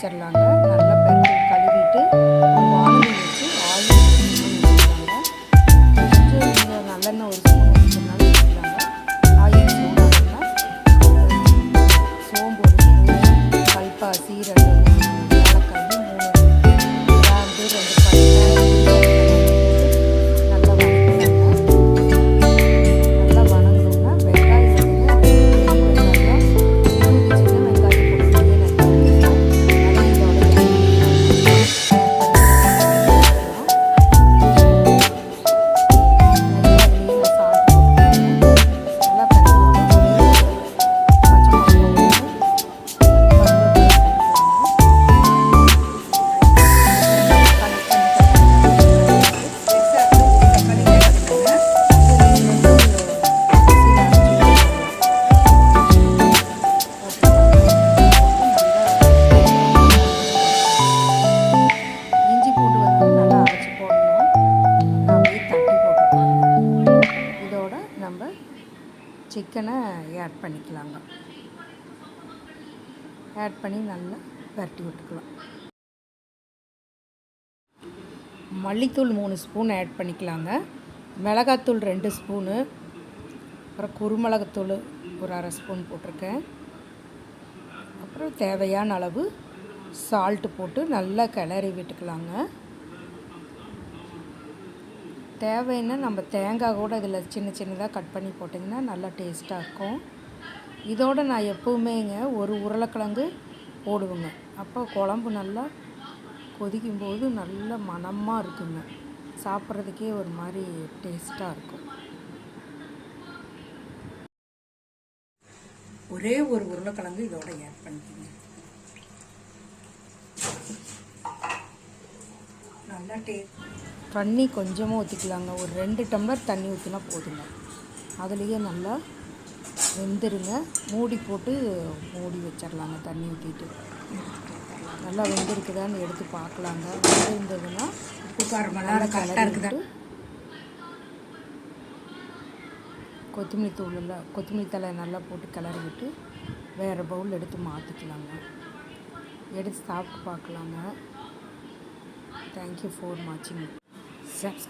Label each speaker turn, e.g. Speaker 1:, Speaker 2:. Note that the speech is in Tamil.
Speaker 1: வச்சிடலாங்க நல்லா பருப்பு கழுவிட்டு வானொலி வச்சு ஆயில் நல்லெண்ணெய் ஒரு சிக்கனை ஆட் பண்ணிக்கலாங்க. ஆட் பண்ணி நல்லா பரட்டி விட்டுக்கலாம். மல்லித்தூள் மூணு ஸ்பூன் ஆட் பண்ணிக்கலாங்க. மிளகாத்தூள் ரெண்டு ஸ்பூனு. அப்புறம் குருமிளகுத்தூள் ஒரு அரை ஸ்பூன் போட்டிருக்கேன். அப்புறம் தேவையான அளவு சால்ட்டு போட்டு நல்லா கிளறி விட்டுக்கலாங்க. தேவைன்னா நம்ம தேங்காய் கூட இதில் சின்ன சின்னதாக கட் பண்ணி போட்டிங்கன்னா நல்லா டேஸ்ட்டாக இருக்கும். இதோட நான் எப்போவுமேங்க ஒரு உருளைக்கிழங்கு போடுவேங்க. அப்போ குழம்பு நல்லா கொதிக்கும்போது நல்ல மணமாக இருக்குங்க. சாப்பிட்றதுக்கே ஒரு மாதிரி டேஸ்ட்டாக இருக்கும். ஒரே ஒரு உருளைக்கிழங்கு இதோட ஆட் பண்ணிக்கோங்க. நல்லா டே தண்ணி கொஞ்சமாக ஊற்றிக்கலாங்க ஒரு ரெண்டு டம்ளர் தண்ணி ஊற்றினா போதுங்க. அதுலேயே நல்லா வெந்துருங்க. மூடி போட்டு மூடி வச்சிடலாங்க தண்ணி ஊற்றிட்டு நல்லா வெந்திருக்குதான்னு எடுத்து பார்க்கலாங்க வெந்திருந்ததுன்னா
Speaker 2: உப்பு காரமெல்லாம் கரெக்டாக இருக்குதா?
Speaker 1: கொத்தமல்லி தூளில் கொத்தமல்லி தழை நல்லா போட்டு கிளறி விட்டு வேறு பவுல் எடுத்து மாற்றிக்கலாங்க எடுத்து சாப்பிட்டு பார்க்கலாங்க தேங்க்யூ ஃபார் வாட்சிங் subscribe.